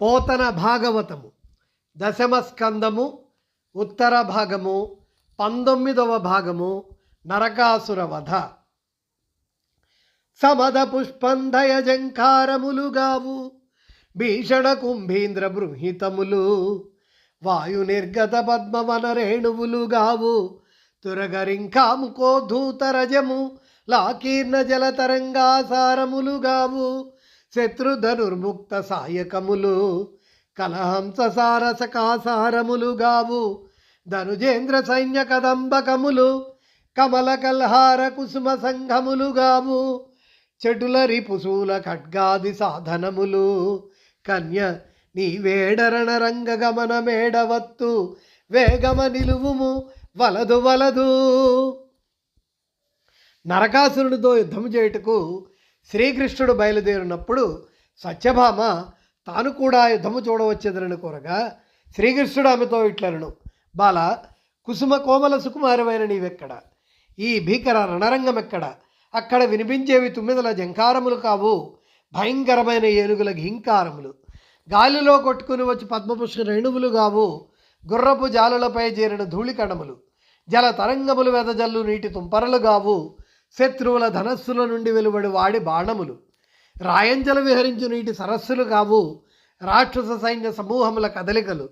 పోతన భాగవతము. దశమ స్కందము ఉత్తర భాగము పంతొమ్మిదవ భాగము నరకాసుర వధ. సమద పుష్పంధయ జంకారములుగావు భీషణ కుంభీంద్ర బృహితములు. వాయు నిర్గత పద్మవన రేణువులుగావు తురగరింకాముకో ధూతరజము లాకీర్ణ జలతరంగాసారములుగావు శత్రుధనుర్ముక్త సాయకములు కలహంస సారసకాసారములుగావు ధనుజేంద్ర సైన్య కదంబకములు కమల కల్హార కుసుమ సంఘములు గావు చెటుల రిపుసూల ఖడ్గాది సాధనములు కన్య నీ వేడరణ రంగగమన మేడవత్తు వేగమ నిలువుము వలదు వలదు. నరకాసురుడితో యుద్ధం చేయుటకు శ్రీకృష్ణుడు బయలుదేరినప్పుడు సత్యభామ తాను కూడా యుద్ధము చూడవచ్చేదనని కోరగా శ్రీకృష్ణుడు ఆమెతో ఇట్లను బాల కుసుమ కోమల సుకుమారమైన నీవెక్కడ? ఈ భీకర రణరంగం ఎక్కడ అక్కడ వినిపించేవి తుమ్మిదల జంకారములు కావు. భయంకరమైన ఏనుగుల ఘింకారములు. గాలిలో కొట్టుకుని వచ్చి పద్మపుష్ప రేణువులు కావు గుర్రపు జాలులపై చేరిన ధూళికణములు. జల తరంగములు వెదజల్లు నీటి తుంపరలు కావు శత్రువుల ధనస్సుల నుండి వెలువడి వాడి బాణములు. రాయంజల విహరించు నీటి సరస్సులు కావు. రాక్షస సైన్య సమూహముల కదలికలు.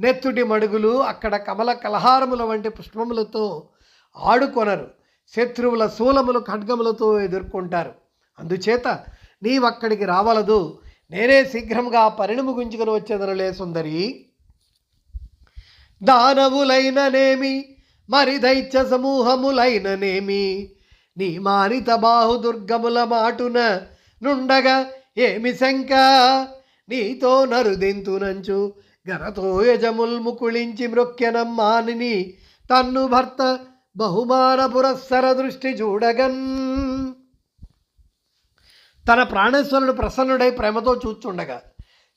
నెత్తుటి మడుగులు అక్కడ కమల కలహారముల వంటి పుష్పములతో ఆడుకొనరు. శత్రువుల శూలములు ఖడ్గములతో ఎదుర్కొంటారు. అందుచేత నీవక్కడికి రావలదు. నేనే శీఘ్రంగా పరిణము గుంజుకుని వచ్చేదనలే సుందరి. దానవులైననేమి మరి దైత్య సమూహములైననేమి నీ మానిత బాహుదుర్గముల మాటున నుండగా ఏమి శంక? నీతో నరుదింతునంచు గరతో యజముల్ ముకుళించి మృక్యనం మానిని తన్ను భర్త బహుమాన పురస్సర దృష్టి చూడగన్. తన ప్రాణేశ్వరుడు ప్రసన్నుడై ప్రేమతో చూచుండగా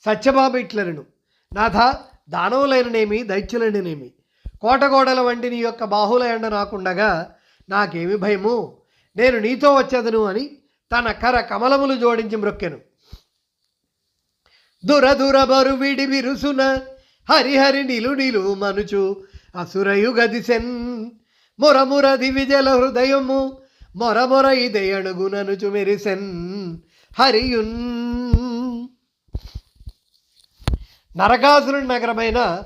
సత్యబాబు ఇట్లరును నాథ దానవులైననేమి దైత్యులైననేమి కోటగోడల వంటి నీ యొక్క బాహులయండ నాకుండగా నాకేమి భయము? నేను నీతో వచ్చేదను అని తన కర కమలములు జోడించి మ్రొక్కెను. దురదుర బరువిడి విరుసున హరిహరి నిలు నిలు మనుచు అసురయు గదిసెన్ మురముర దివిజల హృదయము మొరమొర ఇదయణుగుననుచు మెరిసెన్ హరియున్. నరకాసురుడి నగరమైన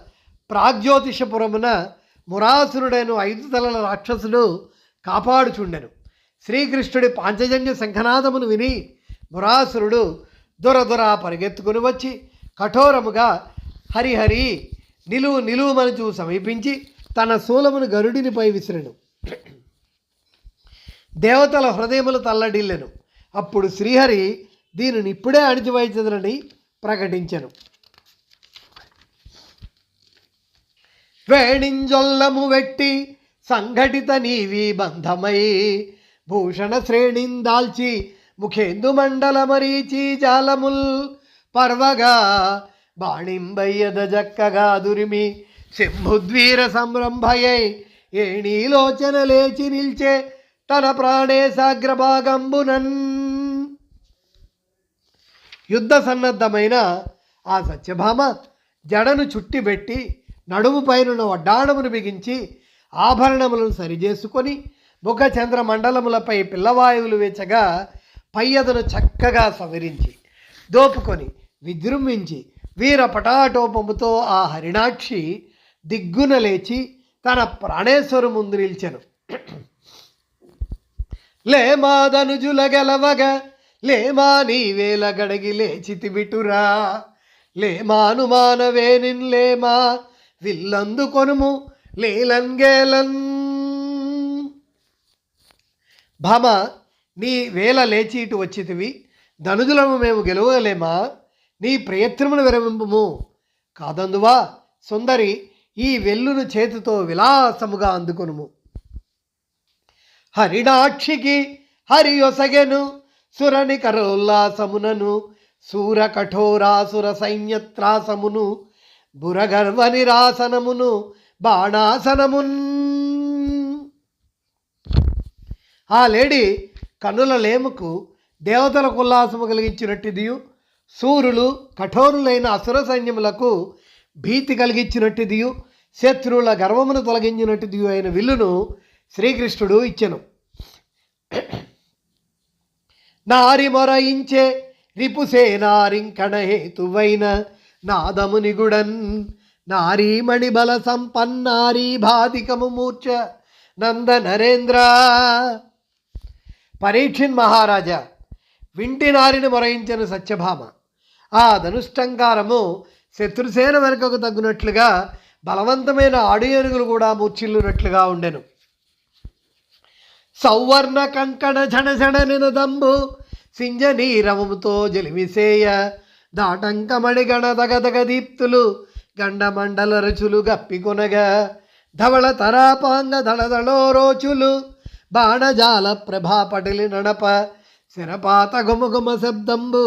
ప్రాగ్జ్యోతిషపురమున మురాసురుడైన ఐదు తలల రాక్షసుడు కాపాడుచుండెను. శ్రీకృష్ణుడి పాంచజన్య శంఖనాదమును విని మురాసురుడు దొరదొర పరిగెత్తుకుని వచ్చి కఠోరముగా హరిహరి నిలువు నిలువు మనచు సమీపించి తన శూలమును గరుడినిపై విసిరెను. దేవతల హృదయములు తల్లడిల్లెను. అప్పుడు శ్రీహరి దీనిని ఇప్పుడే అణిచివైచదనని ప్రకటించను. వేణింజొల్లము వెట్టి సంఘటిత నీవి బంధమై భూషణ శ్రేణిందాల్చి ముఖేందు మండల మరీచి జాలముల్ పర్వగా బాణింబయ్యద జక్కగా దురిమి శంభుద్వీర సంరంభయై ఏణీలోచన లేచి నిల్చే తన ప్రాణేశాగ్రభాగంబునన్ యుద్ధ సన్నద్ధమైన ఆ సత్యభామ జడను చుట్టిబెట్టి నడుము పైనున్న వడ్డాణమును బిగించి ఆభరణములను సరిచేసుకొని ముఖ చంద్ర మండలములపై పిల్లవాయువులు వేచగా పయ్యదను చక్కగా సవరించి దోపుకొని విజృంభించి వీర పటాటోపముతో ఆ హరిణాక్షి దిగ్గున లేచి తన ప్రాణేశ్వరు ముందు నిల్చెను. లేమాదనుజుల గెలవగా లేమా నీవేల గడగి లేచితి బిటురా లేమానుమానవే నిన్లేమా విల్లందు కొనుము లేలంగేలన్ భామ నీ వేల లేచి ఇటు వచ్చితివి. ధనుజులము మేము గెలవలేమా? నీ ప్రయత్నమును విరమింపుము. కాదందువా సుందరి ఈ వెల్లును చేతితో విలాసముగా అందుకొనుము. హరిడాక్షికి హరియొసగెను సురని కరోల్లాసమునను సూర కఠోరాసుర సైన్యత్రాసమును బురగర్వ నిరాసనమును బాణాసనమున్ ఆ లేడీ కన్నుల లేముకు దేవతలకు ఉల్లాసము కలిగించినట్టిదియు సూర్యులు కఠోరులైన అసుర సైన్యములకు భీతి కలిగించినట్టుదియు శత్రువుల గర్వమును తొలగించినట్టుదియు అయిన విల్లును శ్రీకృష్ణుడు ఇచ్చెను. నారి మొరయించే రిపుసేనారింకణహేతువైన నాదమునిగుడన్ నారీమణి బల సంపన్నారీ బాధికము మూర్చ నంద నరేంద్ర పరీక్షిన్ మహారాజా వింటి నారిని మొరయించిన సత్యభామ. ఆ ధనుష్టంకారము శత్రుసేన వెనుకకు తగ్గినట్లుగా బలవంతమైన ఆడు ఏనుగులు కూడా మూర్చిల్లునట్లుగా ఉండెను. సౌవర్ణ కంకణ ఝణఝణ నినదంబు సింజనీరవముతో జలిమిసేయ దాటంకమణి గణ దగదగ దీప్తులు గండమండల రుచులు గప్పికొనగా ధవళ తరాపాంగ దళదళో రోచులు బాణజాల ప్రభా పటిలి నడప. శరపాత గుమగుమ శబ్దంబు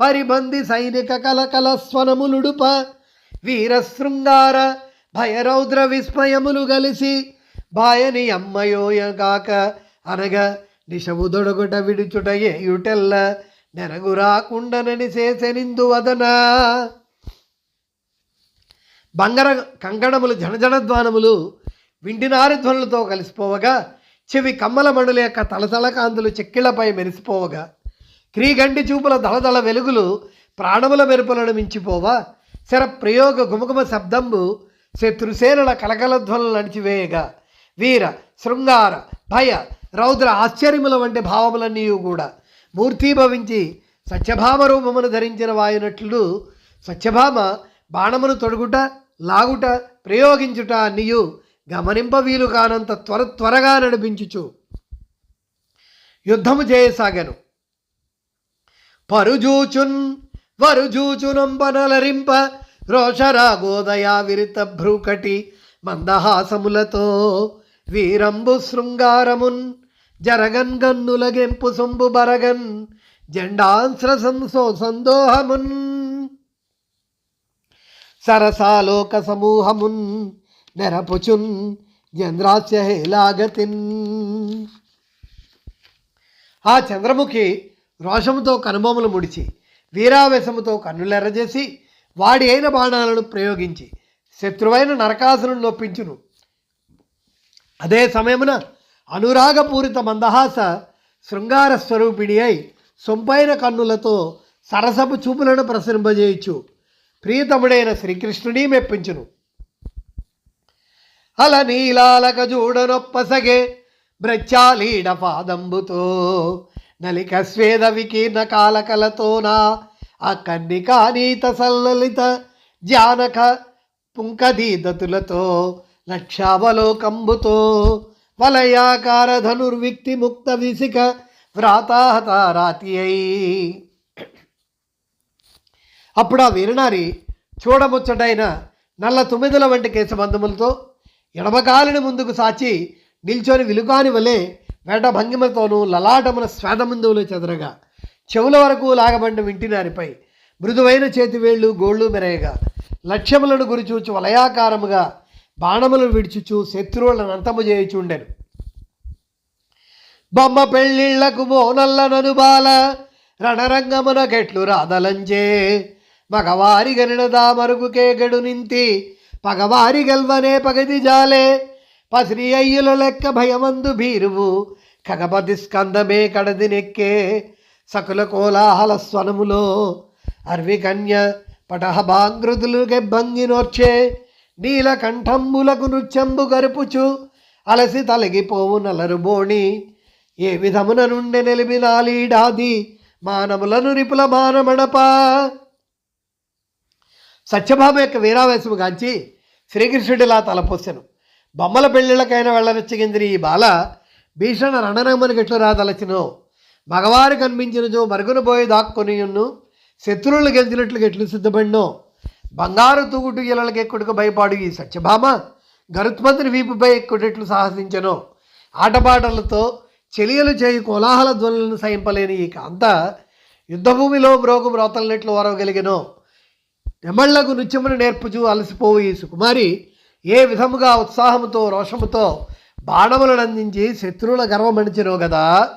పరిబంది సైనిక కలకల స్వనములుడుప. వీర శృంగార భయరౌద్ర విస్మయములు గలిసి బాయని అమ్మయోయగాక అనగా నిషము దొడగుట విడుచుట ఏయుటెల్ల నెరగు రాకుండనని చేసెనిందు వదన. బంగార కంకణములు జనజనధ్వానములు వింటినారి ధ్వనులతో కలిసిపోవగా చెవి కమ్మల మణుల యొక్క తలతల కాంతులు చెక్కిళ్ళపై మెరిసిపోవగా క్రీగండి చూపుల దళదళ వెలుగులు ప్రాణముల మెరుపులను మించిపోవా? శర ప్రయోగ గుమగుమ శబ్దంబు శత్రుసేనుల కలకల ధ్వనులు నడిచివేయగా వీర శృంగార భయ రౌద్ర ఆశ్చర్యముల వంటి భావములన్నీ కూడా మూర్తీభవించి సత్యభామ రూపమును ధరించిన వాయునట్లు సత్యభామ బాణమును తొడుగుట లాగుట ప్రయోగించుట అన్నియు గమనింప వీలు కానంత త్వర త్వరగా నడిపించుచు యుద్ధము చేయసాగాను. పరుజూచున్ వరుజూచునంబనలరింప రోషరాగోదయా విరిత భ్రూకటి మందహాసములతో వీరంబు శృంగారమున్ జరగన్ గన్నులగెంపు సొంబు బరగన్ జెండాంశ్ర సంసో సందోహమున్. సరసాలోక సమూహమున్ నెరపుచున్ చంద్రాస్య హేలాగతిన్ ఆ చంద్రముఖి రోషముతో కనుబొమ్మలు ముడిచి వీరావేశముతో కన్నులెర్రజేసి వాడి అయిన బాణాలను ప్రయోగించి శత్రువైన నరకాసును నొప్పించును అదే సమయమున అనురాగపూరిత మందహాస శృంగార స్వరూపిణి అయి సొంపైన కన్నులతో సరసపు చూపులను ప్రసరింపజేయచ్చు ప్రియతముడైన శ్రీకృష్ణుని మెప్పించును అల నీలాలక జూడనొప్పసగే బ్రచ్చాలీడ పాదంబుతో నలిక స్వేద వికీర్ణ కాలకలతోనా ఆ కన్నికానీత సల్లలిత జానక పుంకదీదతులతో లక్షావలోకంబుతో వలయాకార ధనుర్విక్తి ముక్త విసిక వ్రాతాహత రాతి అయి అప్పుడు ఆ వీరనారి చూడముచ్చటైన నల్ల తుమ్మిదల వంటి కేశబంధములతో ఎడమకాలిని ముందుకు సాచి నిల్చొని విలుకాని వలె వేట భంగిమతోనూ లలాటమున శ్వేతముందువులు చెదరగా. చెవుల వరకు లాగబండి వింటినారిపై మృదువైన చేతివేళ్ళు గోళ్ళు మెరయగా. లక్ష్యములను గురిచూచు వలయాకారముగా బాణములను విడిచుచు శత్రువులను అంతము చేయుచుండెను. బొమ్మ పెళ్ళిళ్ళకు మోనల్ల బాల రణరంగమున గెట్లు రాదలంచే. మగవారి గనినదా మరుగుకే గడు నింతి. పగవారి గల్వనే పగది జాలే. పసిరి అయ్యుల లెక్క భయమందు భీరువు. కగపతి స్కందమే కడది నెక్కే. సకుల కోలాహల స్వనములో అర్వి కన్య పటహ నోర్చే. గెబ్బంగినోర్చే నీలకంఠంబులకు నృత్యంబు గరుపుచు అలసి తలగిపోవు నలరు బోణి. ఏ విధమున నుండి నిలిమినాలీడాది మానములను రిపుల మానమణపా సత్యభామ యొక్క వీరావేశము గాంచి శ్రీకృష్ణుడిలా తలపోసెను బొమ్మల పెళ్ళిళ్ళకైనా వెళ్ళనచ్చగిందిరి ఈ బాల భీషణ రణరంగమని గట్లు రాదలచినో మగవారు కనిపించినచో మరుగున పోయి దాక్కొనియున్ను శత్రువులు గెలిచినట్లు గెట్లు సిద్ధపడినో బంగారు తూగుటు ఇలలకి ఎక్కుడుకు భయపాడు ఈ సత్యభామ గరుత్మంతుని వీపుపై ఎక్కుటెట్లు సాహసించను ఆటపాటలతో చెలియలు చేయి కోలాహల ధ్వనులను సహింపలేని ఈ కాంత యుద్ధభూమిలో బ్రోగు మ్రోతలనెట్లు వరవగలిగెనో నెమళ్ళకు నృత్యమును నేర్పుచు అలసిపోవు ఈ సుకుమారి ఏ విధముగా ఉత్సాహముతో రోషముతో బాణములను అందించి శత్రువుల గర్వమణిచినో గదా?